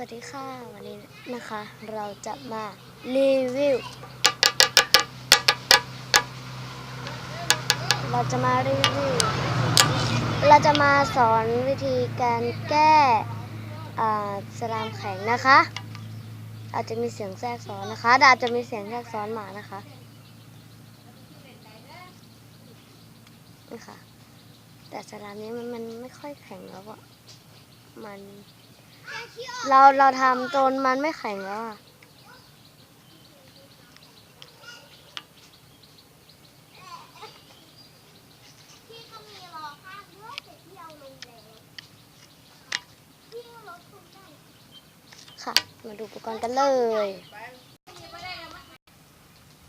สวัสดีค่ะ วันนี้นะคะ เราจะมารีวิว เราจะมารีวิว เราจะมาสอนวิธีการแก้สลามแข็งนะคะ อาจจะมีเสียงแทรกซ้อนนะคะอาจจะมีเสียงแทรกซ้อนมานะคะนี่ค่ะแต่สลามนี้มันมันไม่ค่อยแข็งแล้วอะมัน เราเราทำจนมันไม่แข็งแล้วอะค่ะ มาดูอุปกรณ์กันเลย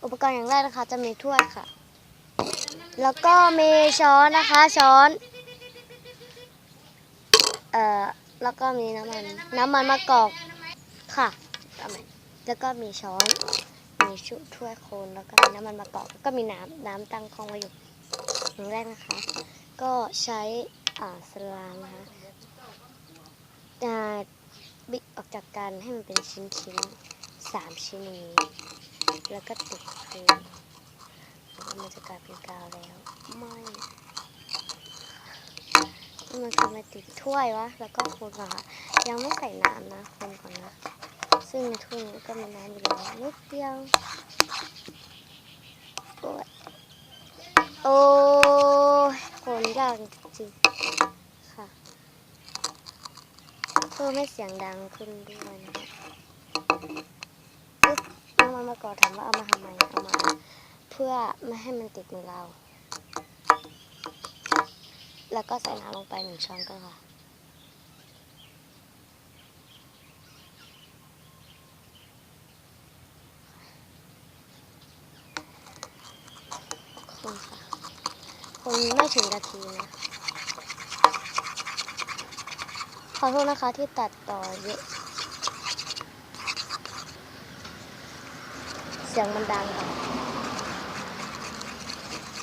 อุปกรณ์อย่างแรกนะคะ จะมีถ้วยค่ะ แล้วก็มีช้อนนะคะ ช้อน เอ่อ แล้วก็มีน้ำมัน น้ำมันมะกอกค่ะแล้วก็มีช้อน มีชุดถ้วยโคนแล้วก็มีน้ำมันมะกอกแล้วก็มีน้ำน้ำตั้งคองไว้อยู่อย่างแรกนะคะ ก็ใช้อ่าสลามนะคะอ่าบิดออกจากกันให้มันเป็นชิ้นชิ้นๆสามชิ้นนี้ แล้วก็ติดพื้นมันจะกลายเป็นกาวแล้วไม่ มันทำไมติดถ้วยวะ แล้วก็คนก่อนค่ะ ยังไม่ใส่น้ำนะคนก่อนนะ ซึ่งในถ้วยนี้ก็มีน้ำอยู่แล้วนิดเดียวโอ้ยโอ้ยคนยากจริงๆค่ะเพื่อไม่เสียงดังขึ้นด้วยนะคะปึ๊บน้ำมันมะกอกถามว่าเอามาทำไมเอามา เพื่อไม่ให้มันติดมือเรา แล้วก็ใส่น้ำลงไปหนึ่งช้อนก็ค่ะ คนค่ะ คนไม่ถึงนาทีนะ ขอโทษนะคะที่ตัดต่อเยอะ เสียงมันดังค่ะ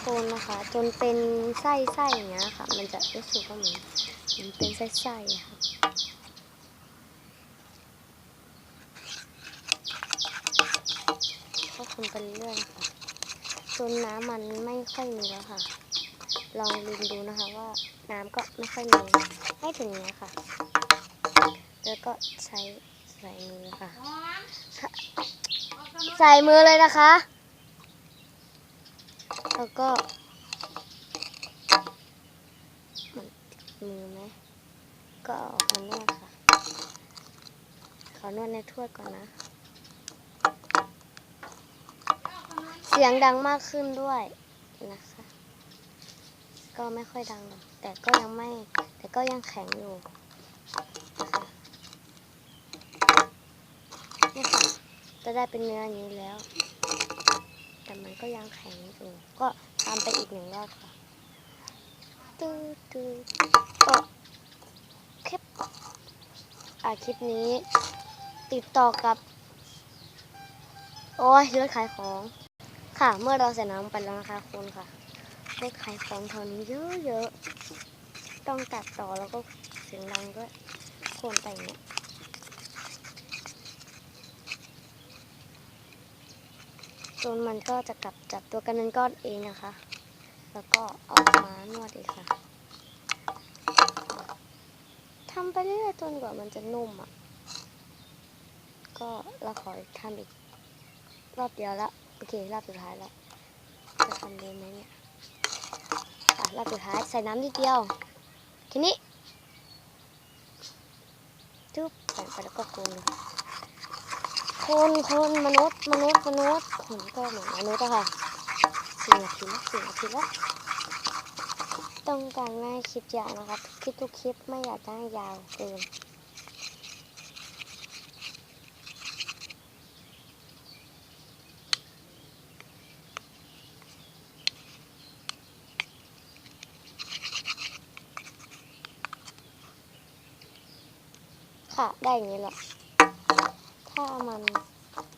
คนนะคะ จนเป็นไส้ไส้อย่างเงี้ยค่ะ มันจะรู้สึกว่าเหมือนมันเป็นไส้ไส้ค่ะก็คนไปเรื่อยค่ะจนน้ำมันไม่ค่อยมีแล้วค่ะ ลองลืมดูนะคะว่าน้ำก็ไม่ค่อยมีให้ถึงเนี้ยค่ะ แล้วก็ใช้ใส่มือค่ะ ใส่มือเลยนะคะ แล้วก็มันมือไหมก็ออกมานวดค่ะ ขอนวดในถ้วยก่อนนะ เสียงดังมากขึ้นด้วยนะคะ ก็ไม่ค่อยดัง แต่ก็ยังไม่ แต่ก็ยังแข็งอยู่นะคะนี่ค่ะ จะได้เป็นเนื้ออย่างนี้แล้ว มันก็ยังแข็งอยู่ ก็ทำไปอีกหนึ่งรอบค่ะตื้อตื้อก็คลิปอ่าคลิปนี้ ติดต่อกับ โอ้ยเลือดขายของ ค่ะ เมื่อเราใส่น้ำไปแล้วนะคะคุณค่ะเลือดขายของเท่านี้เยอะๆต้องตัดต่อแล้วก็เสียงดังด้วยคนไปอย่งเนี้ย จนมันก็จะกลับจับตัวกันเป็นก้อนเองนะคะ แล้วก็เออกมานวดอีกค่ะทำไปเรื่อยๆจนกว่ามันจะนุ่มอะ ก็เราขอทำอีกรอบเดียวละโอเครอบสุดท้ายแล้วจะทำได้ไหมเนี่ยรอบสุดท้ายใส่น้ำนิดเดียวแค่นี้จุ๊บใส่ไปแล้วก็คนเลย คนคนมนุษย์มนุษย์มนุษย์คนก็เหมือนมนุษย์อะค่ะสี่นาทีแล้วสี่นาทีแล้วต้องการไม่คลิปยาวนะครับคลิปทุกคลิปไม่อยากจะให้ยาวเกินค่ะ ได้อย่างนี้แหละ ถ้ามัน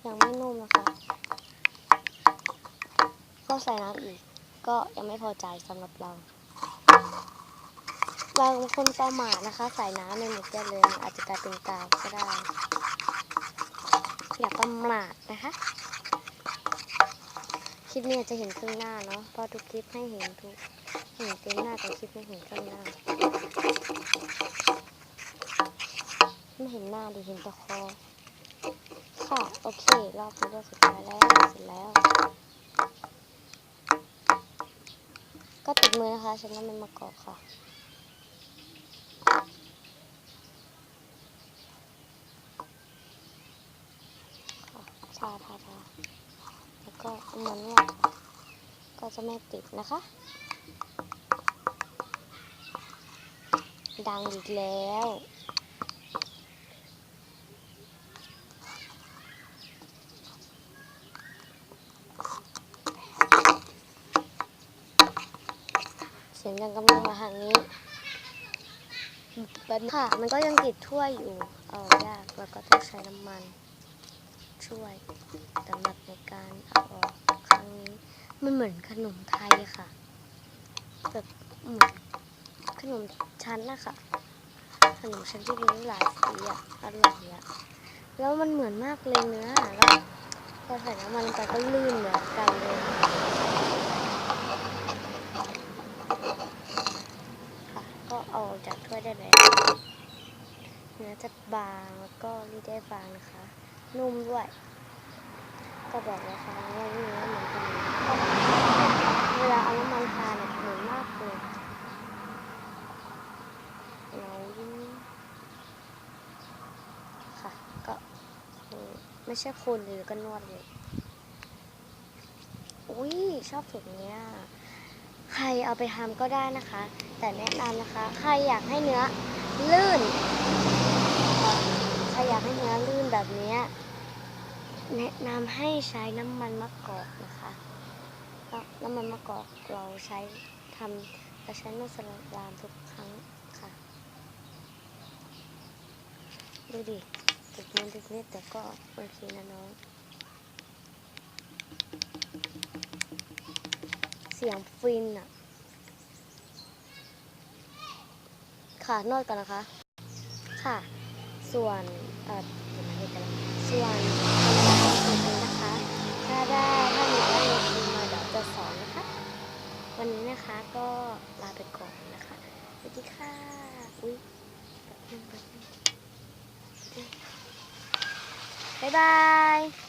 ยังไม่นุ่มนะคะ ก็ใส่น้ำอีก ก็ยังไม่พอใจสำหรับเราบางคนประมาทนะคะ ใส่น้ำในหมึกได้เลยอาจจะกลายเป็นกาวก็ได้ อย่าประมาทนะคะ คลิปนี้จจะเห็นครึ่งหน้าเนาะเพราะทุกคลิปให้เห็นทุกเห็นเต็มหน้าแต่คลิปไม่เห็นครึ่งหน้าไม่เห็นหน้าดิเห็นแต่คอ ค่ะ โอเค รอบนี้ก็สุดท้ายแล้วเสร็จแล้ว ก็ติดมือนะคะฉันน้ำมันมะกอกค่ะค่ะชาทาทาแล้วก็เอามานวดค่ะก็จะไม่ติดนะคะ ดังอีกแล้ว สียงยังกำลังมาทางนี้แบบค่ะ มันก็ยังติดถ้วยอยู่ เอายาก แล้วก็ต้องใช้น้ำมันช่วยสำหรับในการเอาออกครั้งนี้ มันเหมือนขนมไทยค่ะ แบบเหมือนขนมชั้นนะคะขนมชั้นที่มีหลายสีอะอร่อยอะแล้วมันเหมือนมากเลยเนื้อแล้วพอใส่น้ำมันไปก็ลื่นเหมือนกันเลย ค่ะ ก็เอาออกจากถ้วยได้แล้ว เนื้อ จะบางแล้วก็รีดได้บางนะคะ นุ่มด้วย ก็บอกแล้วค่ะว่าเนื้อเหมือนกันเวลาเอาน้ำมันทาเนี่ยเหมือนมากเลยเราค่ะ ก็ไม่ใช่คนเลยก็นวดเลย อุ้ยชอบสูตรเนี้ยใครเอาไปทำก็ได้นะคะ แต่แนะนำนะคะ ใครอยากให้เนื้อลื่น เอ่อยากให้เนื้อลื่นแบบนี้ แนะนำให้ใช้น้ำมันมะกอกนะคะน้ำมันมะกอกเราใช้ทำเราใช้นวดสลามทุกครั้งค่ะ ดูดิติดนิดติดนิดแต่ก็โอเคนะน้องเสียงฟินอะค่ะ นวดกันนะคะ ค่ะ ส่วนเอ่อเดี๋ยวมาดูกันส่วนสูตรนี้นะคะ ถ้าได้ถ้ามีได้ยกมือมาเดี๋ยวจะสอนนะคะ วันนี้นะคะก็ลาไปก่อนนะคะสวัสดีค่ะอุ้ยแป๊บนึงแป๊บนึงบ๊ายบาย